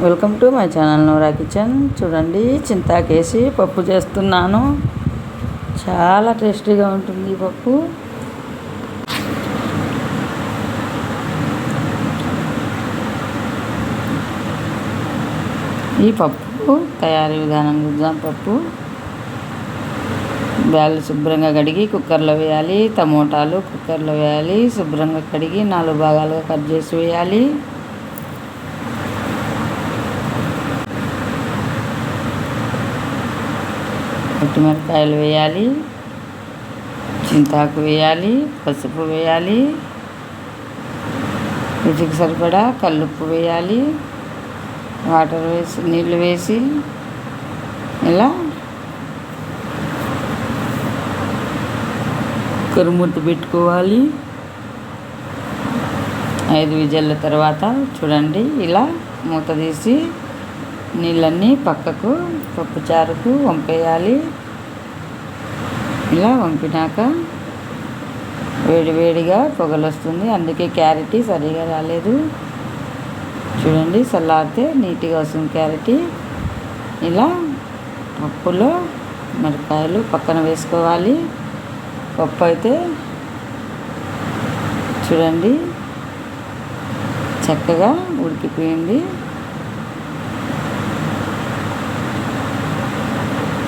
Welcome to my channel Nora kitchen. చూడండి చింతాకేసి పప్పు చేస్తున్నాను. చాలా టేస్టీగా ఉంటుంది ఈ పప్పు. ఈ పప్పు తయారీ విధానం చూద్దాం. పప్పు బ్యాలు శుభ్రంగా కడిగి కుక్కర్లో వేయాలి. టమోటాలు కుక్కర్లో వేయాలి. శుభ్రంగా కడిగి నాలుగు భాగాలుగా కట్ చేసి వేయాలి. పచ్చిమిరపకాయలు వేయాలి చింతాకు వేయాలి పసుపు వేయాలి రుచికి సరిపడా కల్లుప్పు వేయాలి వాటర్ వేసి నీళ్ళు వేసి ఇలా కురుముట్టు పెట్టుకోవాలి. ఐదు విజల్ల తర్వాత చూడండి ఇలా మూత తీసి నీళ్ళన్నీ పక్కకు పప్పుచారుకు వంపేయాలి. ఇలా వంపినాక వేడివేడిగా పొగలు వస్తుంది అందుకే క్యారెటీ సరిగా రాలేదు. చూడండి చల్లారితే నీట్గా వస్తుంది క్యారెటీ. ఇలా పప్పులో మిరపకాయలు పక్కన వేసుకోవాలి. పప్పు అయితే చూడండి చక్కగా ఉడికిపోయింది.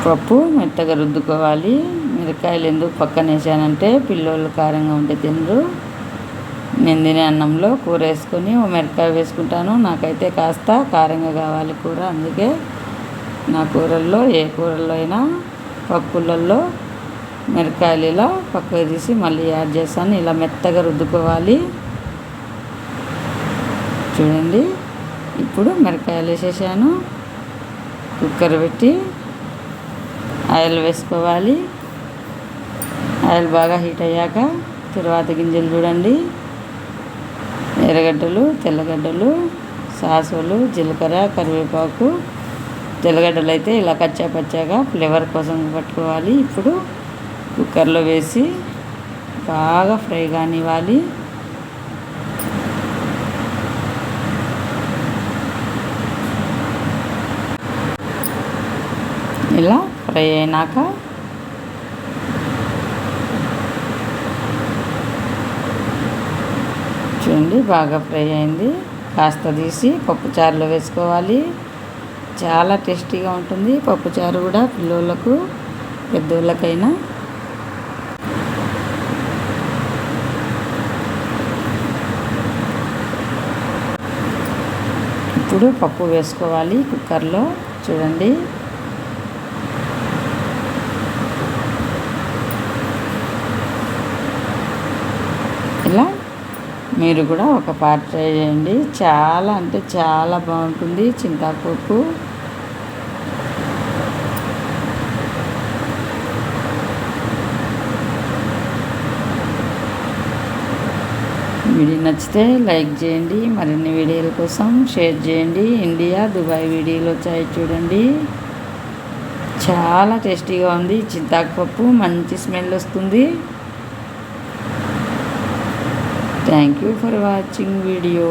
పప్పు మెత్తగా రుద్దుకోవాలి. మిరకాయలు ఎందుకు పక్కన వేసానంటే పిల్లోళ్ళు కారంగా ఉంటే తినరు. నేను తినే అన్నంలో కూర వేసుకొని ఓ మిరకాయ వేసుకుంటాను. నాకైతే కాస్త కారంగా కావాలి కూర. అందుకే నా కూరల్లో ఏ కూరల్లో అయినా పప్పులలో మిరకాయలు ఇలా పక్కకు తీసి మళ్ళీ యాడ్ చేస్తాను. ఇలా మెత్తగా రుద్దుకోవాలి. చూడండి. ఇప్పుడు మిరకాయలు వేసేసాను. కుక్కర్ పెట్టి ఆయిల్ వేసుకోవాలి. ఆయిల్ బాగా హీట్ అయ్యాక తర్వాత గింజలు చూడండి. ఎర్రగడ్డలు తెల్లగడ్డలు సాసులు జీలకర్ర కరివేపాకు. తెల్లగడ్డలు అయితే ఇలా కచ్చా పచ్చాగా ఫ్లేవర్ కోసం పట్టుకోవాలి. ఇప్పుడు కుక్కర్లో వేసి బాగా ఫ్రై కానివ్వాలి. ఇలా ఫ్రై అయినాక చూడండి బాగా ఫ్రై అయింది. కాస్త తీసి పప్పుచారులో వేసుకోవాలి. చాలా టేస్టీగా ఉంటుంది పప్పుచారు కూడా పిల్లలకు పెద్దోళ్ళకైనా. ఇప్పుడు పప్పు వేసుకోవాలి కుక్కర్లో. చూడండి ఇలా మీరు కూడా ఒక పార్ట్ ట్రై చేయండి. చాలా అంటే చాలా బాగుంటుంది చింతాపప్పు వీడియో నచ్చితే లైక్ చేయండి మరిన్ని వీడియోల కోసం షేర్ చేయండి. ఇండియా దుబాయ్ వీడియోలు వచ్చాయి చూడండి. చాలా టేస్టీగా ఉంది చింతాకు పప్పు మంచి స్మెల్ వస్తుంది. Thank you for watching video